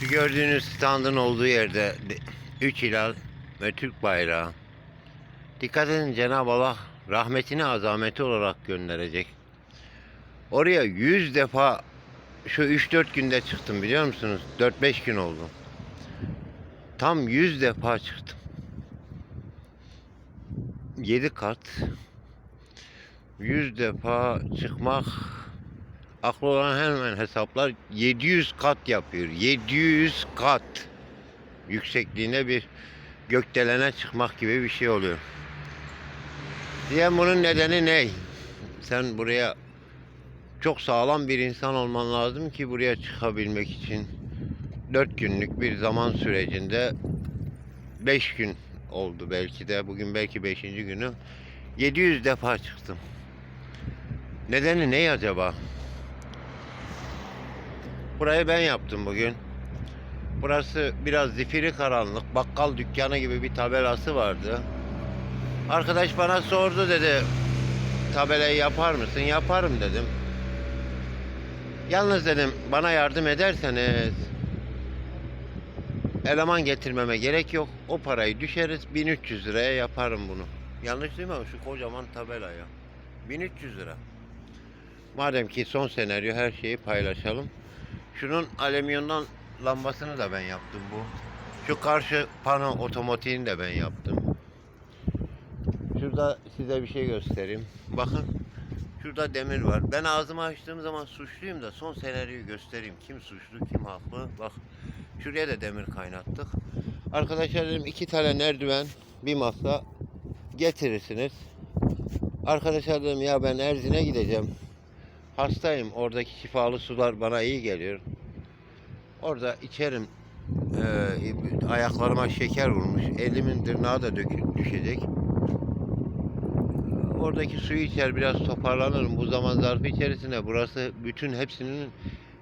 Şu gördüğünüz standın olduğu yerde 3 hilal ve Türk bayrağı. Dikkat edin Cenab-ı Allah rahmetini azameti olarak gönderecek. Oraya 100 defa şu 3-4 günde çıktım biliyor musunuz? 4-5 gün oldu. Tam 100 defa çıktım. 7 kat 100 defa çıkmak aklı olan hemen hesaplar 700 kat yapıyor. 700 kat yüksekliğine bir gökdelene çıkmak gibi bir şey oluyor. Diyen bunun nedeni ne? Sen buraya çok sağlam bir insan olman lazım ki buraya çıkabilmek için 4 günlük bir zaman sürecinde 5 gün oldu belki de bugün belki 5. günü 700 defa çıktım. Nedeni ne acaba? Burayı ben yaptım bugün. Burası biraz zifiri karanlık. Bakkal dükkanı gibi bir tabelası vardı. Arkadaş bana sordu dedi. Tabelayı yapar mısın? Yaparım dedim. Yalnız dedim bana yardım ederseniz eleman getirmeme gerek yok. O parayı düşeriz 1300 liraya yaparım bunu. Yanlış değil mi? Şu kocaman tabelaya. 1300 lira. Madem ki son senaryo her şeyi paylaşalım. Şunun alüminyondan lambasını da ben yaptım bu. Şu karşı pano otomatiğini de ben yaptım. Şurada size bir şey göstereyim. Bakın. Şurada demir var. Ben ağzımı açtığım zaman suçluyum da son senaryoyu göstereyim. Kim suçlu, kim haklı. Bak. Şuraya da demir kaynattık. Arkadaşlar dedim iki tane merdiven, bir masa getirirsiniz. Arkadaşlar dedim ya ben Erzin'e gideceğim. Hastayım. Oradaki şifalı sular bana iyi geliyor. Orada içerim. Ee, ayaklarıma şeker vurmuş. Elimin tırnağı da dökü, düşecek. Oradaki suyu içer biraz toparlanırım. Bu zaman zarfı içerisinde burası bütün hepsinin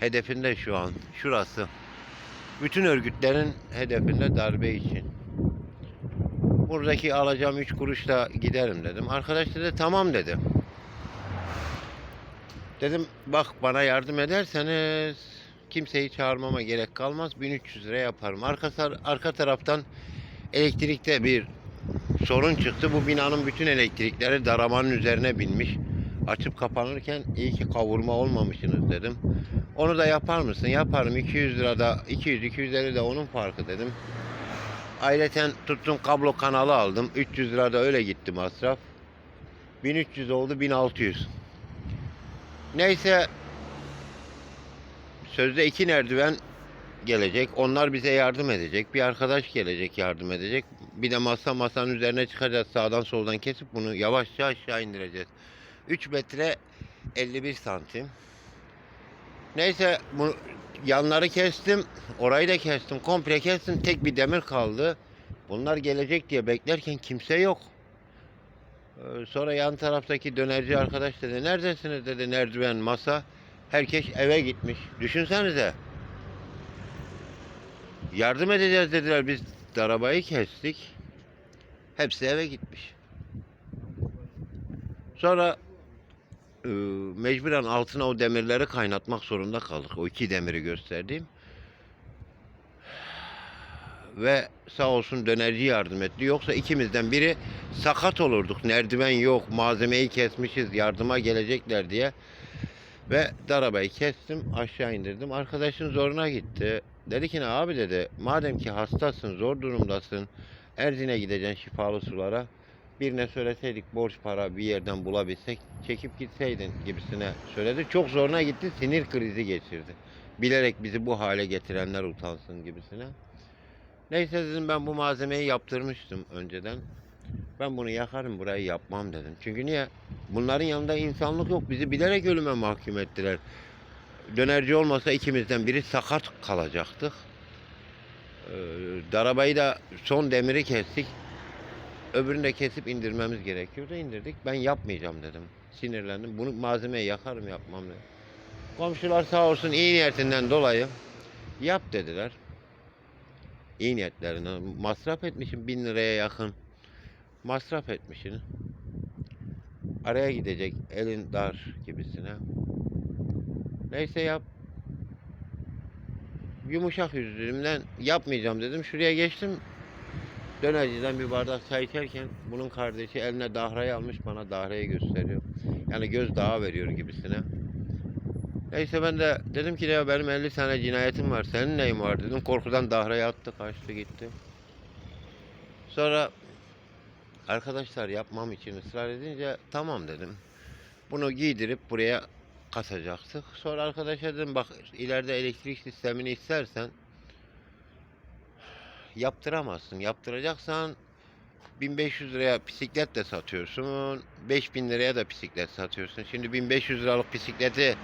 hedefinde şu an. Şurası. Bütün örgütlerin hedefinde darbe için. Buradaki alacağım 3 kuruşla giderim dedim. Arkadaş dedi tamam dedi. Dedim bak bana yardım ederseniz kimseyi çağırmama gerek kalmaz. 1300 lira yaparım. Arka, arka taraftan elektrikte bir sorun çıktı. Bu binanın bütün elektrikleri daramanın üzerine binmiş. Açıp kapanırken iyi ki kavurma olmamışsınız dedim. Onu da yapar mısın? Yaparım. 200 lira da 200 250 de onun farkı dedim. Ayrıca tuttum kablo kanalı aldım. 300 lira da öyle gitti masraf. 1300 oldu 1600. Neyse sözde iki merdiven gelecek. Onlar bize yardım edecek. Bir arkadaş gelecek yardım edecek. Bir de masa masanın üzerine çıkacağız. Sağdan soldan kesip bunu yavaşça aşağı indireceğiz. 3 metre 51 santim. Neyse bu yanları kestim. Orayı da kestim. Komple kestim. Tek bir demir kaldı. Bunlar gelecek diye beklerken kimse yok. Ee, Sonra yan taraftaki dönerci arkadaş dedi. Neredesiniz dedi. Merdiven, masa. Herkes eve gitmiş. Düşünsenize. Yardım edeceğiz dediler. Biz arabayı kestik. Hepsi eve gitmiş. Sonra e, mecburen altına o demirleri kaynatmak zorunda kaldık. O iki demiri gösterdiğim. Ve sağ olsun dönerci yardım etti. Yoksa ikimizden biri sakat olurduk. Merdiven yok, malzemeyi kesmişiz, yardıma gelecekler diye. Ve darabayı kestim, aşağı indirdim. Arkadaşın zoruna gitti. Dedi ki ne abi dedi, madem ki hastasın, zor durumdasın, Erzin'e gideceksin şifalı sulara. Birine söyleseydik borç para bir yerden bulabilsek çekip gitseydin gibisine söyledi. Çok zoruna gitti, sinir krizi geçirdi. Bilerek bizi bu hale getirenler utansın gibisine. Neyse dedim ben bu malzemeyi yaptırmıştım önceden. Ben bunu yakarım burayı yapmam dedim. Çünkü niye? Bunların yanında insanlık yok. Bizi bilerek ölüme mahkum ettiler. Dönerci olmasa ikimizden biri sakat kalacaktık. Ee, darabayı da son demiri kestik. Öbürünü de kesip indirmemiz gerekiyordu. indirdik. Ben yapmayacağım dedim. Sinirlendim. Bunu malzemeyi yakarım yapmam dedim. Komşular sağ olsun iyi niyetinden dolayı yap dediler. İyi niyetlerinden. Masraf etmişim bin liraya yakın. Masraf etmişsin. Araya gidecek elin dar gibisine. Neyse yap. yumuşak yüzlülüğümden yapmayacağım dedim. Şuraya geçtim. Dönerciden bir bardak çay içerken bunun kardeşi eline dahrayı almış bana dahrayı gösteriyor. Yani göz dağı veriyor gibisine. Neyse ben de dedim ki ya benim 50 tane cinayetim var. Senin neyin var dedim. Korkudan dahrayı attı kaçtı gitti. Sonra arkadaşlar yapmam için ısrar edince tamam dedim. Bunu giydirip buraya kasacaktık. Sonra arkadaşa dedim bak ileride elektrik sistemini istersen yaptıramazsın. Yaptıracaksan 1500 liraya bisiklet de satıyorsun. 5000 liraya da bisiklet satıyorsun. Şimdi 1500 liralık bisikleti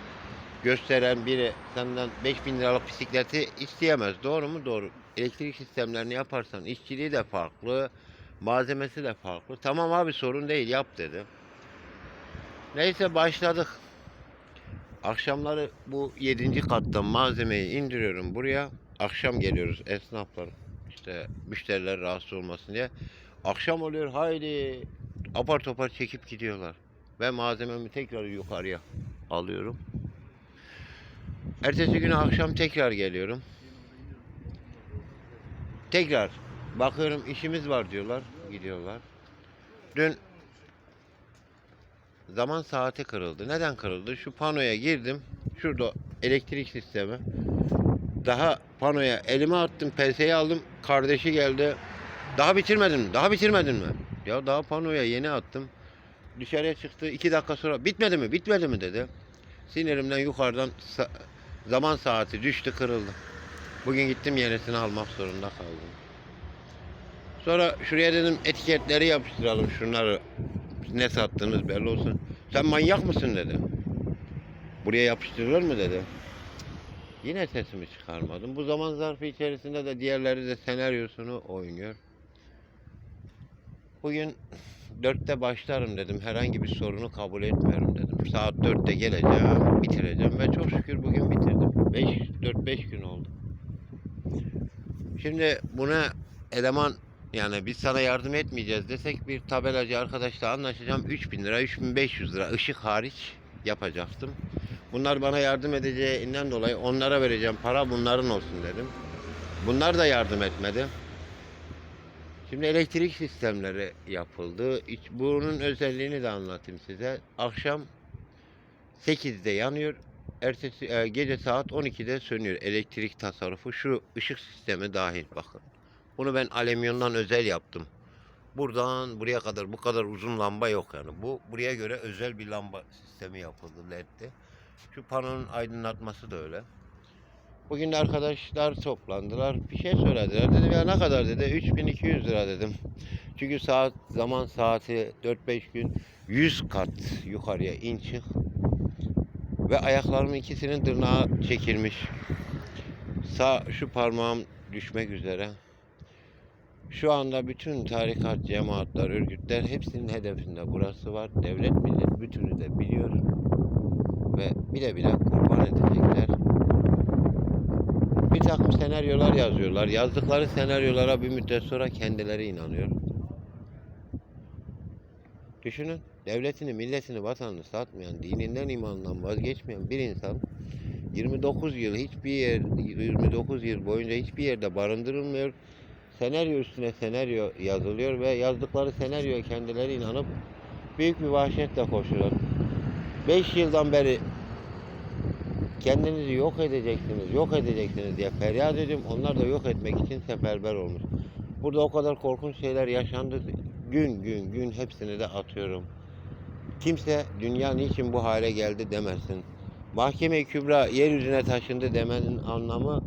gösteren biri senden 5000 liralık bisikleti isteyemez. Doğru mu? Doğru. Elektrik sistemlerini yaparsan işçiliği de farklı, malzemesi de farklı. Tamam abi sorun değil yap dedi. Neyse başladık. Akşamları bu 7. kattan malzemeyi indiriyorum buraya. Akşam geliyoruz esnaflar. işte müşteriler rahatsız olmasın diye. Akşam oluyor haydi apar topar çekip gidiyorlar. Ve malzememi tekrar yukarıya alıyorum. Ertesi günü akşam tekrar geliyorum. Tekrar bakıyorum işimiz var diyorlar. Gidiyorlar. Dün zaman saati kırıldı. Neden kırıldı? Şu panoya girdim. Şurada elektrik sistemi. Daha panoya elime attım, penseyi aldım. Kardeşi geldi. Daha bitirmedin mi? Daha bitirmedin mi? Ya daha panoya yeni attım. Dışarıya çıktı. iki dakika sonra bitmedi mi? Bitmedi mi dedi. Sinirimden yukarıdan zaman saati düştü kırıldı. Bugün gittim yenisini almak zorunda kaldım. Sonra şuraya dedim etiketleri yapıştıralım şunları. Ne sattığınız belli olsun. Sen manyak mısın dedi. Buraya yapıştırılır mı dedi. Yine sesimi çıkarmadım. Bu zaman zarfı içerisinde de diğerleri de senaryosunu oynuyor. Bugün dörtte başlarım dedim. Herhangi bir sorunu kabul etmiyorum dedim. Saat dörtte geleceğim, bitireceğim ve çok şükür bugün bitirdim. 5 4-5 gün oldu. Şimdi buna eleman yani biz sana yardım etmeyeceğiz desek bir tabelacı arkadaşla anlaşacağım 3000 lira 3500 lira ışık hariç yapacaktım. Bunlar bana yardım edeceğinden dolayı onlara vereceğim para bunların olsun dedim. Bunlar da yardım etmedi. Şimdi elektrik sistemleri yapıldı. Bunun özelliğini de anlatayım size. Akşam 8'de yanıyor. Ertesi e, gece saat 12'de sönüyor. Elektrik tasarrufu şu ışık sistemi dahil bakın. Bunu ben alüminyondan özel yaptım. Buradan buraya kadar bu kadar uzun lamba yok yani. Bu buraya göre özel bir lamba sistemi yapıldı LED'de. Şu panonun aydınlatması da öyle. Bugün de arkadaşlar toplandılar. Bir şey söylediler. Dedim ya ne kadar dedi. 3200 lira dedim. Çünkü saat zaman saati 4-5 gün 100 kat yukarıya in çık. Ve ayaklarımın ikisinin tırnağı çekilmiş. Sağ şu parmağım düşmek üzere. Şu anda bütün tarikat, cemaatler, örgütler hepsinin hedefinde burası var. Devlet millet bütünü de biliyor. Ve bile bile kurban edecekler. Takım senaryolar yazıyorlar. Yazdıkları senaryolara bir müddet sonra kendileri inanıyor. Düşünün, devletini, milletini, vatanını satmayan, dininden, imanından vazgeçmeyen bir insan 29 yıl hiçbir yer 29 yıl boyunca hiçbir yerde barındırılmıyor. Senaryo üstüne senaryo yazılıyor ve yazdıkları senaryoya kendileri inanıp büyük bir vahşetle koşuyorlar. 5 yıldan beri kendinizi yok edeceksiniz, yok edeceksiniz diye feryat ediyorum. Onlar da yok etmek için seferber olmuş. Burada o kadar korkunç şeyler yaşandı. Gün gün gün hepsini de atıyorum. Kimse dünya niçin bu hale geldi demesin. Mahkeme Kübra yeryüzüne taşındı demenin anlamı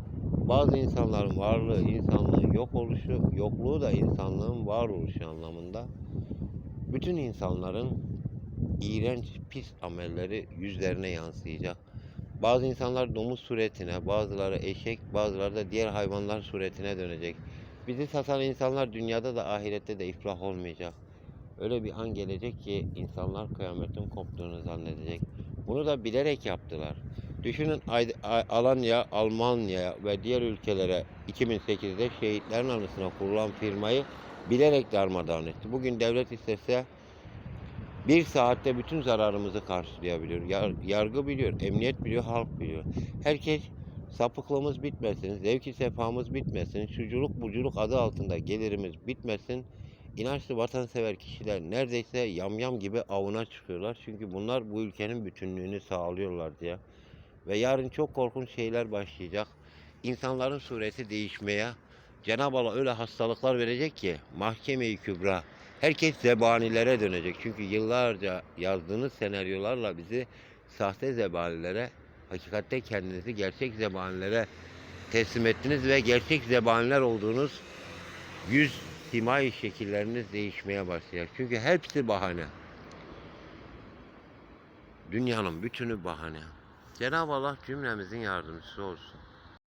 bazı insanların varlığı, insanlığın yok oluşu, yokluğu da insanlığın var oluşu anlamında. Bütün insanların iğrenç, pis amelleri yüzlerine yansıyacak. Bazı insanlar domuz suretine, bazıları eşek, bazıları da diğer hayvanlar suretine dönecek. Bizi satan insanlar dünyada da ahirette de iflah olmayacak. Öyle bir an gelecek ki insanlar kıyametin koptuğunu zannedecek. Bunu da bilerek yaptılar. Düşünün Alanya, Almanya ve diğer ülkelere 2008'de şehitlerin anısına kurulan firmayı bilerek darmadağın etti. Bugün devlet istese bir saatte bütün zararımızı karşılayabiliyor. Yar- yargı biliyor, emniyet biliyor, halk biliyor. Herkes sapıklığımız bitmesin, zevki sefamız bitmesin, şuculuk buculuk adı altında gelirimiz bitmesin. İnançlı vatansever kişiler neredeyse yamyam gibi avına çıkıyorlar. Çünkü bunlar bu ülkenin bütünlüğünü sağlıyorlar diye. Ve yarın çok korkunç şeyler başlayacak. İnsanların sureti değişmeye, Cenab-ı Allah öyle hastalıklar verecek ki mahkeme-i kübra herkes zebanilere dönecek. Çünkü yıllarca yazdığınız senaryolarla bizi sahte zebanilere, hakikatte kendinizi gerçek zebanilere teslim ettiniz ve gerçek zebaniler olduğunuz yüz simai şekilleriniz değişmeye başlayacak. Çünkü hepsi bahane. Dünyanın bütünü bahane. Cenab-ı Allah cümlemizin yardımcısı olsun.